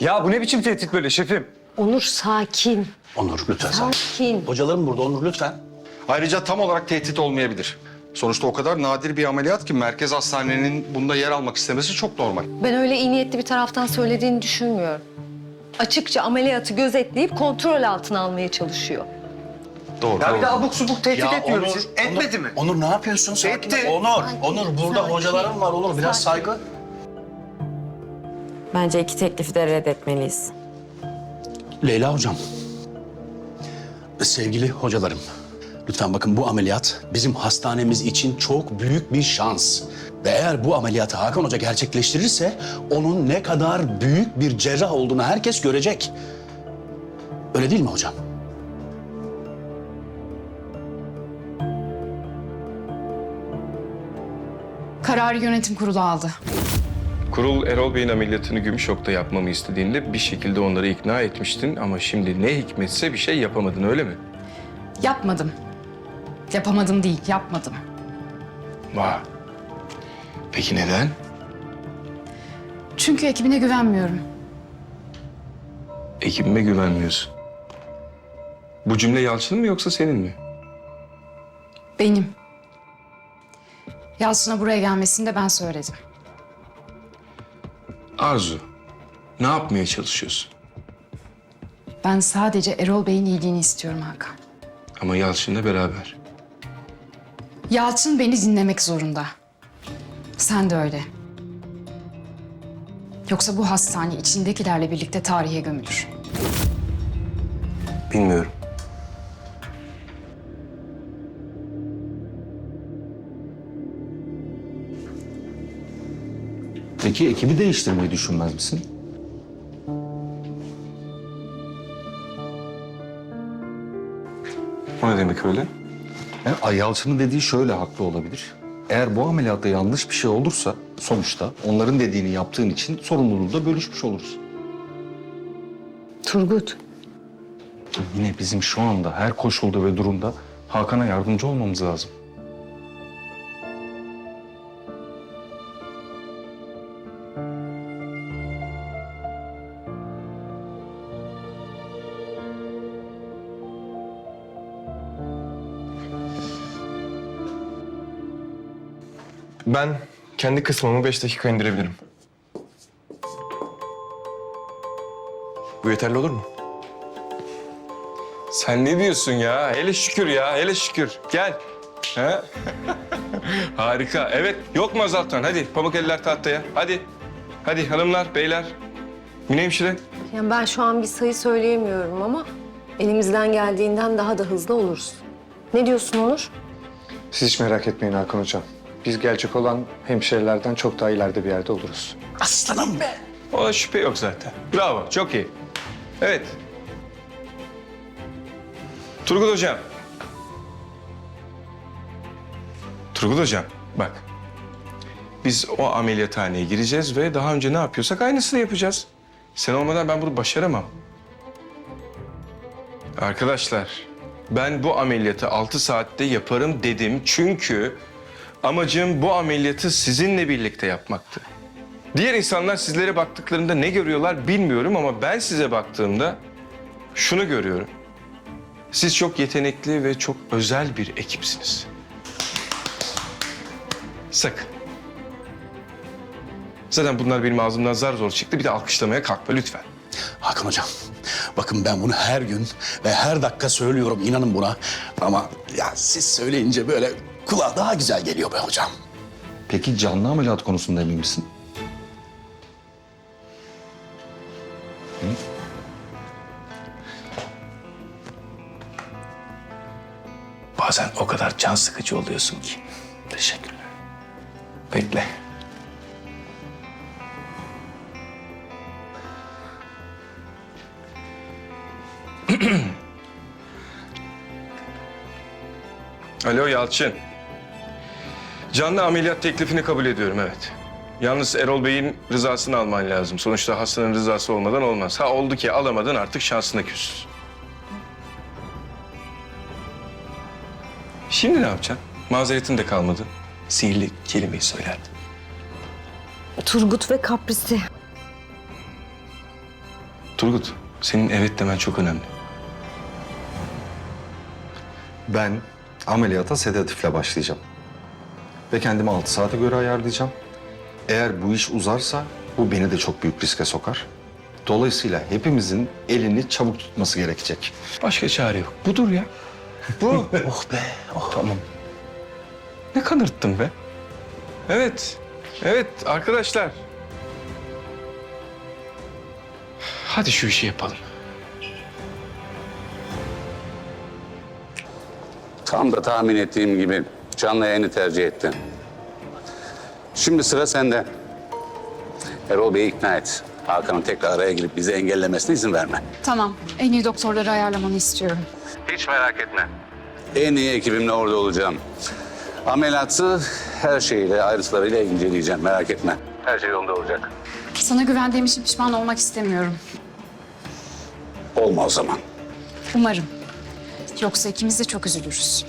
Ya bu ne biçim tehdit böyle şefim? Onur sakin. Onur lütfen sen. Sakin. Hocalarım burada Onur lütfen. Ayrıca tam olarak tehdit olmayabilir. Sonuçta o kadar nadir bir ameliyat ki merkez hastanenin bunda yer almak istemesi çok normal. Ben öyle iyi niyetli bir taraftan söylediğini düşünmüyorum. Açıkça ameliyatı gözetleyip kontrol altına almaya çalışıyor. Doğru. Ya bir de abuk subuk tehdit Ya etmiyorum Onur, siz. Onur- Etmedi mi? Onur ne yapıyorsun? Sakin Etti. ol. Onur, Sakin, Onur burada sakin. hocalarım var Onur biraz Sakin. saygı. Bence iki teklifi de reddetmeliyiz. Leyla hocam. Sevgili hocalarım. Lütfen bakın bu ameliyat bizim hastanemiz için çok büyük bir şans. Ve eğer bu ameliyatı Hakan Hoca gerçekleştirirse onun ne kadar büyük bir cerrah olduğunu herkes görecek. Öyle değil mi hocam? Kararı yönetim kurulu aldı. Kurul Erol Bey'in ameliyatını Gümüşok'ta yapmamı istediğinde bir şekilde onları ikna etmiştin ama şimdi ne hikmetse bir şey yapamadın öyle mi? Yapmadım. Yapamadım değil, yapmadım. Vay. Peki neden? Çünkü ekibine güvenmiyorum. Ekibime güvenmiyorsun. Bu cümle Yalçın'ın mı yoksa senin mi? Benim. Yalçın'a buraya gelmesini de ben söyledim. Arzu, ne yapmaya çalışıyorsun? Ben sadece Erol Bey'in iyiliğini istiyorum Hakan. Ama Yalçın'la beraber. Yalçın beni dinlemek zorunda. Sen de öyle. Yoksa bu hastane içindekilerle birlikte tarihe gömülür. Bilmiyorum. Peki ekibi değiştirmeyi düşünmez misin? O ne demek öyle? Yani Ay Yalçın'ın dediği şöyle haklı olabilir. Eğer bu ameliyatta yanlış bir şey olursa sonuçta onların dediğini yaptığın için sorumluluğu da bölüşmüş oluruz. Turgut, Yine bizim şu anda her koşulda ve durumda Hakan'a yardımcı olmamız lazım. Ben kendi kısmımı beş dakika indirebilirim. Bu yeterli olur mu? Sen ne diyorsun ya? Hele şükür ya, hele şükür. Gel. He? Harika. Evet, yok mu azaltan? Hadi pamuk eller tahtaya. Hadi. Hadi hanımlar, beyler. Mine hemşire. yani ben şu an bir sayı söyleyemiyorum ama elimizden geldiğinden daha da hızlı oluruz. Ne diyorsun Onur? Siz hiç merak etmeyin Hakan Hocam. Biz gelecek olan hemşirelerden çok daha ileride bir yerde oluruz. Aslanım be. O şüphe yok zaten. Bravo, çok iyi. Evet. Turgut Hocam. Turgut Hocam, bak. Biz o ameliyathaneye gireceğiz ve daha önce ne yapıyorsak aynısını yapacağız. Sen olmadan ben bunu başaramam. Arkadaşlar, ben bu ameliyatı 6 saatte yaparım dedim çünkü amacım bu ameliyatı sizinle birlikte yapmaktı. Diğer insanlar sizlere baktıklarında ne görüyorlar bilmiyorum ama ben size baktığımda şunu görüyorum. Siz çok yetenekli ve çok özel bir ekipsiniz. Sakın. Zaten bunlar benim ağzımdan zar zor çıktı. Bir de alkışlamaya kalkma lütfen. Hakan hocam. Bakın ben bunu her gün ve her dakika söylüyorum inanın buna. Ama ya siz söyleyince böyle kulağa daha güzel geliyor be hocam. Peki canlı ameliyat konusunda emin misin? Bazen o kadar can sıkıcı oluyorsun ki. Teşekkürler. Bekle. Alo Yalçın. Canlı ameliyat teklifini kabul ediyorum evet. Yalnız Erol Bey'in rızasını alman lazım. Sonuçta hastanın rızası olmadan olmaz. Ha oldu ki alamadın artık şansına küs. Şimdi ne yapacaksın? Mazeretin de kalmadı. Sihirli kelimeyi söylerdin. Turgut ve kaprisi. Turgut, senin evet demen çok önemli. Ben ameliyata sedatifle başlayacağım. Ve kendimi 6 saate göre ayarlayacağım. Eğer bu iş uzarsa bu beni de çok büyük riske sokar. Dolayısıyla hepimizin elini çabuk tutması gerekecek. Başka çare yok. Budur ya. Bu. oh be. Oh. Tamam. Ne kanırttın be? Evet. Evet arkadaşlar. Hadi şu işi yapalım. Tam da tahmin ettiğim gibi canlı yayını tercih ettin. Şimdi sıra sende. Erol Bey'i ikna et. Hakan'ın tekrar araya girip bizi engellemesine izin verme. Tamam. En iyi doktorları ayarlamanı istiyorum. Hiç merak etme. En iyi ekibimle orada olacağım. Ameliyatı her şeyiyle, ayrıntılarıyla inceleyeceğim. Merak etme. Her şey yolunda olacak. Sana güvendiğim için pişman olmak istemiyorum. Olma o zaman. Umarım. Yoksa ikimiz de çok üzülürüz.